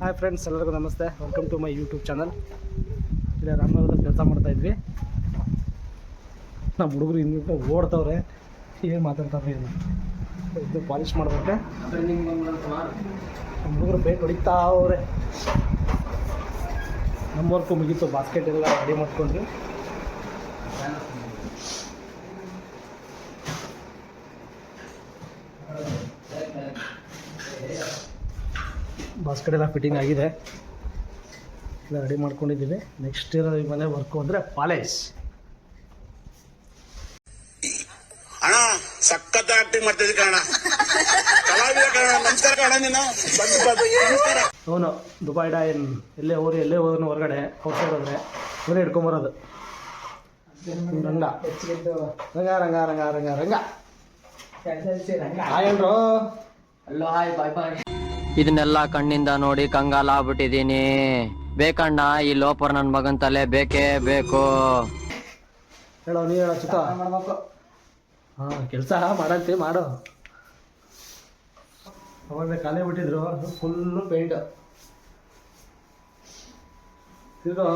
Hi friends ಎಲ್ಲರಿಗೂ ನಮಸ್ತೆ. Welcome to my YouTube channel ಇಲ್ಲಿ ರಾಮನಗರದಲ್ಲಿ ಕೆಲಸ ಮಾಡ್ತಾ ಇದ್ವಿ. ನಮ್ಮ ಹುಡುಗರು ಇನ್ನು ಓಡ್ತವ್ರೆ. ಏನು ಮಾತಾಡ್ತಾರೆ ಏನು ಇದು ಪಾಲಿಷ್ ಮಾಡ್ಬೇಕೆ. ನಮ್ಮ ಹುಡುಗರು ಬೇಟ್ ಹೊಡಿತಾ ಅವ್ರೆ ನಮ್ಮ ವರ್ಕು ಮುಗೀತು ಬಾಸ್ಕೆಟ್ ಎಲ್ಲ ರೆಡಿ ಮಾಡ್ಕೊಂಡ್ವಿ. ಬಾಸ್ಕೆಟ್ ಎಲ್ಲ ಫಿಟ್ಟಿಂಗ್ ಆಗಿದೆ. ಎಲ್ಲ ರೆಡಿ ಮಾಡ್ಕೊಂಡಿದ್ದೀವಿ. ನೆಕ್ಸ್ಟ್ ಇರೋ ಈ ಮನೆ ವರ್ಕು ಅಂದರೆ ಪಾಲೇಜ್ ಅಣ್ಣ ಸಖತ್ ಆಕ್ಟಿಂಗ್ ಮಾಡ್ತಿದ್ದೆ ಕಣ ಕಲಾವಿದ ಕಣ ನಮಸ್ಕಾರ ಕಣ ನೀನು. ಬಂದು ಬಂದು. ನಮಸ್ಕಾರ. ಅವನು ದುಬೈ ಡಾಯನ್ ಎಲ್ಲೇ ಹೋರಿ ಎಲ್ಲೇ ಹೋದ್ರು ಹೊರಗಡೆ ಔಟ್ಸೈಡ್ ಹೋದ್ರೆ ಇವನೇ ಹಿಡ್ಕೊಂಬರೋದು ರಂಗ. ರಂಗ ರಂಗ ರಂಗ ರಂಗ ರಂಗ. ಬಾಯ್ ಹಾಯನ್ರು ಇದನ್ನೆಲ್ಲ ಕಣ್ಣಿಂದ ನೋಡಿ ಕಂಗಾಲ ಆಗ್ಬಿಟ್ಟಿದೀನಿ ಬೇಕಣ್ಣ ಈ ಲೋಪರ್ ನನ್ ಮಗನ್ ತಲೆ ಬೇಕೇ ಬೇಕು. ಹೇಳೋ ನೀ ಹೇಳೋ ಚಿಕ್ಕ. ಹಾ ಕೆಲಸ ಮಾಡಂತಿ ಮಾಡು. ಅವಾಗ ಖಾಲಿ ಬಿಟ್ಟಿದ್ರು ಫುಲ್ಲು ಪೇಂಟ್ ತಿರ್ಗೋ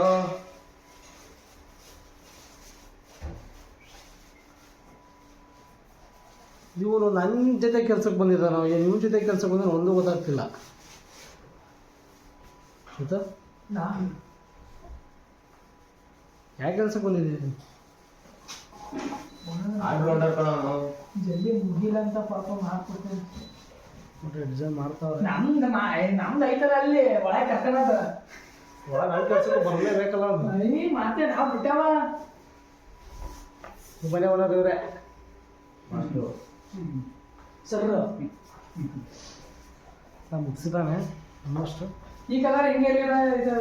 ಇವನು ನನ್ನ ಜೊತೆ ಕೆಲ್ಸಕ್ಕೆ ಬಂದಿದ್ದಾನೋ ಏನು ನಿಮ್ಮ ಜೊತೆ ಕೆಲ್ಸಕ್ಕೆ ಬಂದ್ರೆ ಒಂದು ಗೊತ್ತಾಗ್ತಿಲ್ಲ. ಆಯ್ತಾ? ಯಾಕೆ ಕೆಲ್ಸಕ್ಕೆ ಬಂದಿದ್ದೀನಿ ಜಲ್ದಿ ಮುಗಿಲಂತ ಪಾಪ ಮಾಡ್ಕೊಡ್ತೇನೆ. ಎಕ್ಸಾಮ್ ಮಾಡ್ತಾವ್ರೆ. ನಮ್ದು ನಮ್ದು ಐತಲ್ಲ ಅಲ್ಲಿ ಒಳಗೆ ಕರ್ಕೊಂಡದ. ಒಳಗೆ ನನ್ನ ಕೆಲಸಕ್ಕೆ ಬರಲೇಬೇಕಲ್ಲ. ಐ ಮತ್ತೆ ನಾವು ಬಿಟ್ಟಾವ. ಮನೆ ಓನರ್ ಇವರೇ. ಸರ್ ನಾ ಮುಗಿಸಿದಾನೆ ಆಲ್ಮೋಸ್ಟ್ ಈ ಕಲರ್ ಹೆಂಗೆ ಇದು?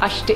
ಅಷ್ಟೇ.